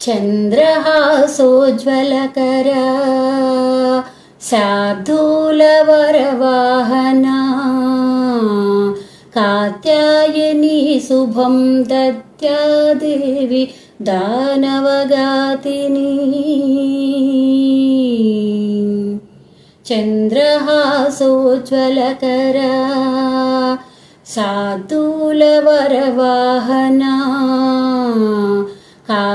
చంద్రహాసోజ్వలకరా శార్దూలవరవాహనా కాత్యాయని శుభం దత్యాదేవి దానవగాతిని. చంద్రహాసోజ్వలకరా శార్దూలవరవాహనా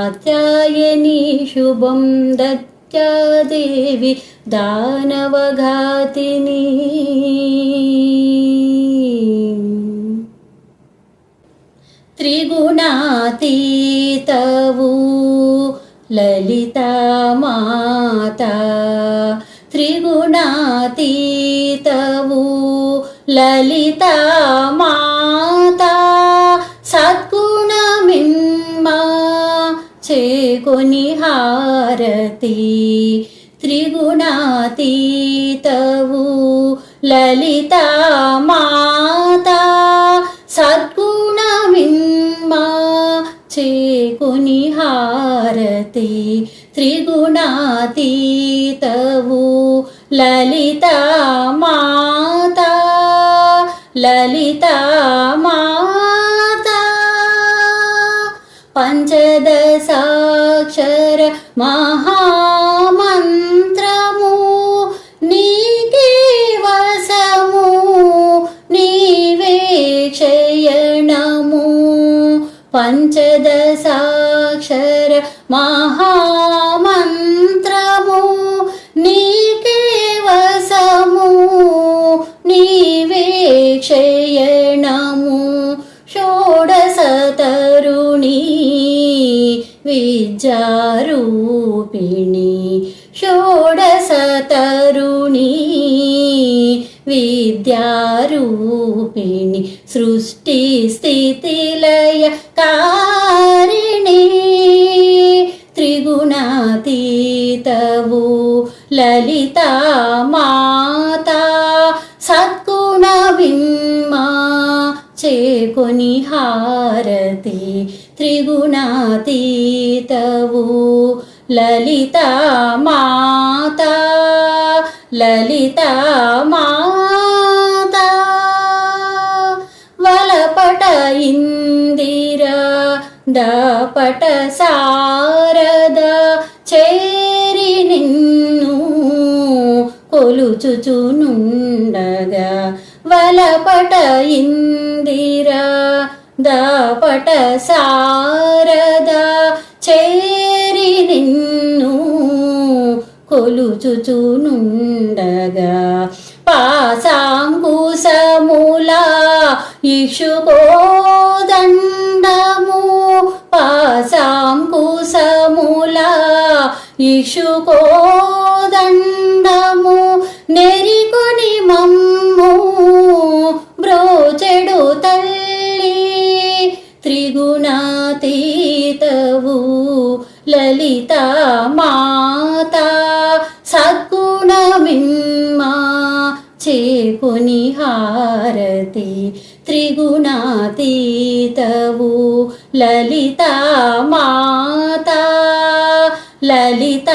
కాత్యాయని శుభం దత్యాదేవి దానవఘాతిని త్రిగుణాతీతవు లలితా మాత త్రిగుణాతీతవు లలితా మాత సద్గుణమిమ్మా చేకొని హారతి త్రిగుణాతీతవు లలితా మాత. సద్గుణమిన్మా చేకొని హారతి త్రిగుణాతీతవు లలితా మాత. లలితా మాత. పంచదశాక్షర మహామంత్రము నీకే వసము నీవే క్షయణము. పంచదశాక్షర మహా విద్యారూపిణి షోడశతరుణి విద్యారూపిణి సృష్టి స్థితిలయ కారిణి త్రిగుణాతీతవు లలితా మాత సద్గుణ విమ్మా చేకొని హారతి త్రిగుణాతీతవు. లలిత మాత లలిత మాత వలపట ఇందిర దపట సారద చేరి నిన్ను కొలుచుచునుండగా వలపట ఇందిరా దాపట సారద చేరి నిన్ను కొలుచుచునుండగా. పాసాంకుశముల ఇషుకోదండము పాసాంకుశముల ఇషుకోదండ లలిత మాత సద్గుణమిమ్మా చేకుని హారతి త్రిగుణాతీతవు. లలిత మాత లలిత